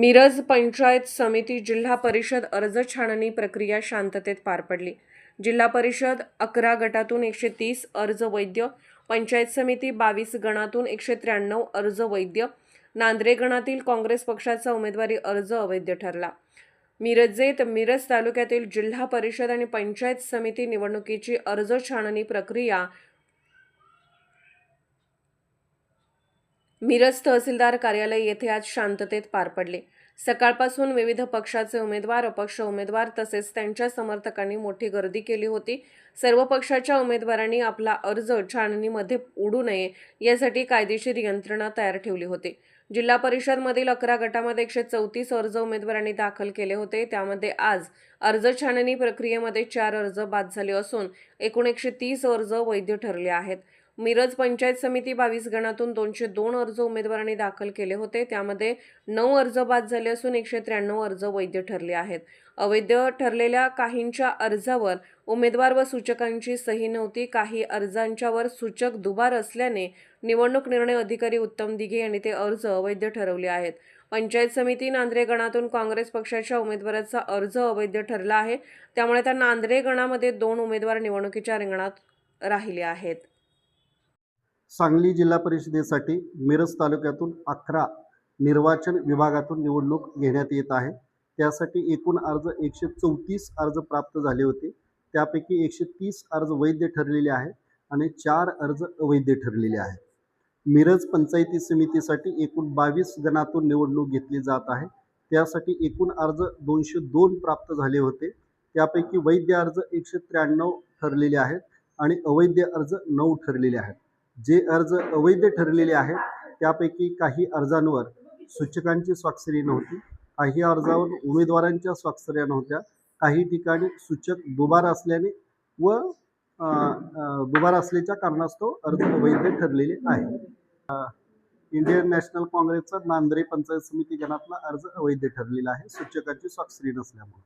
मिरज पंचायत समिती जिल्हा परिषद अर्ज छाननी प्रक्रिया शांततेत पार पडली. जिल्हा परिषद अकरा गटातून एकशे तीस अर्ज वैद्य पंचायत समिती बावीस गणातून एकशे त्र्याण्णव अर्ज वैद्य नांद्रे गणातील काँग्रेस पक्षाचा उमेदवारी अर्ज अवैध ठरला. मिरजेत मिरज तालुक्यातील जिल्हा परिषद आणि पंचायत समिती निवडणुकीची अर्ज छाननी प्रक्रिया मिरज तहसीलदार कार्यालय येथे आज शांततेत पार पडले. सकाळपासून विविध पक्षाचे उमेदवार अपक्ष उमेदवार तसेच त्यांच्या समर्थकांनी मोठी गर्दी केली होती. सर्व पक्षाच्या उमेदवारांनी आपला अर्ज छाननीमध्ये उडू नये यासाठी कायदेशीर यंत्रणा तयार ठेवली होती. जिल्हा परिषदमधील अकरा गटामध्ये एकशे चौतीस अर्ज उमेदवारांनी दाखल केले होते. त्यामध्ये आज अर्ज छाननी प्रक्रियेमध्ये चार अर्ज बाद झाले असून एकूण एकशे तीस अर्ज वैध ठरले आहेत. मिरज पंचायत समिती बावीस गणातून दोनशे दोन अर्ज उमेदवारांनी दाखल केले होते. त्यामध्ये नऊ अर्ज बाद झाले असून एकशे त्र्याण्णव अर्ज वैध ठरले आहेत. अवैध ठरलेल्या काहींच्या अर्जावर उमेदवार व सूचकांची सही नव्हती. काही अर्जांच्यावर सूचक दुबार असल्याने निवडणूक निर्णय अधिकारी उत्तम दिघे यांनी ते अर्ज अवैध ठरवले आहेत. पंचायत समिती नांद्रे गणातून काँग्रेस पक्षाच्या उमेदवाराचा अर्ज अवैध ठरला आहे. त्यामुळे त्या नांद्रे गणामध्ये दोन उमेदवार निवडणुकीच्या रिंगणात राहिले आहेत. सांगली जिल्हा परिषदेसाठी मिरज तालुक्यातून अकरा निर्वाचन विभागातून निवडणूक घेण्यात येत आहे. त्यासाठी एकूण अर्ज एकशे चौतीस अर्ज प्राप्त झाले होते. त्यापैकी एकशे तीस अर्ज वैध ठरलेले आहे आणि चार अर्ज अवैध ठरलेले आहेत. मिरज पंचायती समितीसाठी एकूण बावीस गणातून निवडणूक घेतली जात आहे. त्यासाठी एकूण अर्ज दोनशे दोन प्राप्त झाले होते. त्यापैकी वैध अर्ज एकशे त्र्याण्णव ठरलेले आहेत आणि अवैध अर्ज नऊ ठरलेले आहेत. जे अर्ज अवैध ठरलेले आहेत त्यापैकी काही अर्जांवर सूचकांची स्वाक्षरी नव्हती काही अर्जावर उमेदवारांच्या स्वाक्षऱ्या नव्हत्या काही ठिकाणी सूचक दुबार असल्याने व दुबार असल्याच्या कारणास्तव अर्ज अवैध ठरलेले आहे इंडियन नॅशनल काँग्रेसचा नांद्रे पंचायत समिती गणातला अर्ज अवैध ठरलेला आहे सूचकांची स्वाक्षरी नसल्यामुळे.